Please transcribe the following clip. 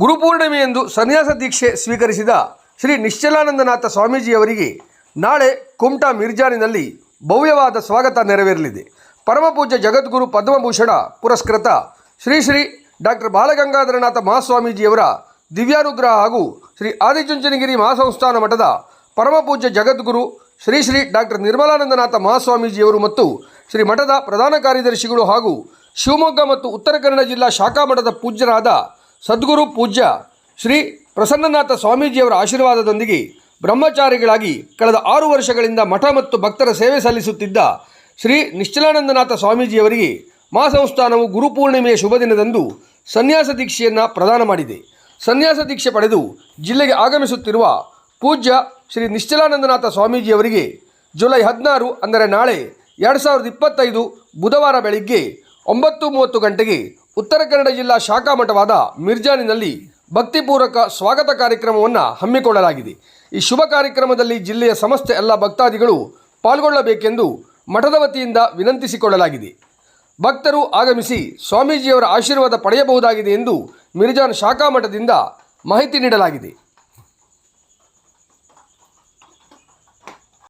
ಗುರುಪೂರ್ಣಿಮೆಯಂದು ಸನ್ಯಾಸ ದೀಕ್ಷೆ ಸ್ವೀಕರಿಸಿದ ಶ್ರೀ ನಿಶ್ಚಲಾನಂದನಾಥ ಸ್ವಾಮೀಜಿಯವರಿಗೆ ನಾಳೆ ಕುಮಟಾ ಮಿರ್ಜಾನಿನಲ್ಲಿ ಭವ್ಯವಾದ ಸ್ವಾಗತ ನೆರವೇರಲಿದೆ. ಪರಮಪೂಜ್ಯ ಜಗದ್ಗುರು ಪದ್ಮಭೂಷಣ ಪುರಸ್ಕೃತ ಶ್ರೀ ಶ್ರೀ ಡಾಕ್ಟರ್ ಬಾಲಗಂಗಾಧರನಾಥ ಮಹಾಸ್ವಾಮೀಜಿಯವರ ದಿವ್ಯಾನುಗ್ರಹ ಹಾಗೂ ಶ್ರೀ ಆದಿಚುಂಚನಗಿರಿ ಮಹಾಸಂಸ್ಥಾನ ಮಠದ ಪರಮಪೂಜ್ಯ ಜಗದ್ಗುರು ಶ್ರೀ ಶ್ರೀ ಡಾಕ್ಟರ್ ನಿರ್ಮಲಾನಂದನಾಥ ಮಹಾಸ್ವಾಮೀಜಿಯವರು ಮತ್ತು ಶ್ರೀ ಮಠದ ಪ್ರಧಾನ ಕಾರ್ಯದರ್ಶಿಗಳು ಹಾಗೂ ಶಿವಮೊಗ್ಗ ಮತ್ತು ಉತ್ತರ ಕನ್ನಡ ಜಿಲ್ಲಾ ಶಾಖಾ ಮಠದ ಪೂಜ್ಯರಾದ ಸದ್ಗುರು ಪೂಜ್ಯ ಶ್ರೀ ಪ್ರಸನ್ನನಾಥ ಸ್ವಾಮೀಜಿಯವರ ಆಶೀರ್ವಾದದೊಂದಿಗೆ ಬ್ರಹ್ಮಚಾರಿಗಳಾಗಿ ಕಳೆದ ಆರು ವರ್ಷಗಳಿಂದ ಮಠ ಮತ್ತು ಭಕ್ತರ ಸೇವೆ ಸಲ್ಲಿಸುತ್ತಿದ್ದ ಶ್ರೀ ನಿಶ್ಚಲಾನಂದನಾಥ ಸ್ವಾಮೀಜಿಯವರಿಗೆ ಮಹಾಸಂಸ್ಥಾನವು ಗುರುಪೂರ್ಣಿಮೆಯ ಶುಭ ದಿನದಂದು ಸನ್ಯಾಸ ದೀಕ್ಷೆಯನ್ನು ಪ್ರದಾನ ಮಾಡಿದೆ. ಸನ್ಯಾಸ ದೀಕ್ಷೆ ಪಡೆದು ಜಿಲ್ಲೆಗೆ ಆಗಮಿಸುತ್ತಿರುವ ಪೂಜ್ಯ ಶ್ರೀ ನಿಶ್ಚಲಾನಂದನಾಥ ಸ್ವಾಮೀಜಿಯವರಿಗೆ ಜುಲೈ ಹದಿನಾರು ಅಂದರೆ ನಾಳೆ ಎರಡು ಸಾವಿರದ ಇಪ್ಪತ್ತೈದು ಬುಧವಾರ ಬೆಳಿಗ್ಗೆ ಒಂಬತ್ತು ಮೂವತ್ತು ಗಂಟೆಗೆ ಉತ್ತರ ಕನ್ನಡ ಜಿಲ್ಲಾ ಶಾಖಾ ಮಠವಾದ ಮಿರ್ಜಾನಿನಲ್ಲಿ ಭಕ್ತಿಪೂರ್ವಕ ಸ್ವಾಗತ ಕಾರ್ಯಕ್ರಮವನ್ನು ಹಮ್ಮಿಕೊಳ್ಳಲಾಗಿದೆ. ಈ ಶುಭ ಕಾರ್ಯಕ್ರಮದಲ್ಲಿ ಜಿಲ್ಲೆಯ ಸಮಸ್ತ ಎಲ್ಲ ಭಕ್ತಾದಿಗಳು ಪಾಲ್ಗೊಳ್ಳಬೇಕೆಂದು ಮಠದ ವತಿಯಿಂದ ವಿನಂತಿಸಿಕೊಳ್ಳಲಾಗಿದೆ. ಭಕ್ತರು ಆಗಮಿಸಿ ಸ್ವಾಮೀಜಿಯವರ ಆಶೀರ್ವಾದ ಪಡೆಯಬಹುದಾಗಿದೆ ಎಂದು ಮಿರ್ಜಾನ್ ಶಾಖಾ ಮಠದಿಂದ ಮಾಹಿತಿ ನೀಡಲಾಗಿದೆ.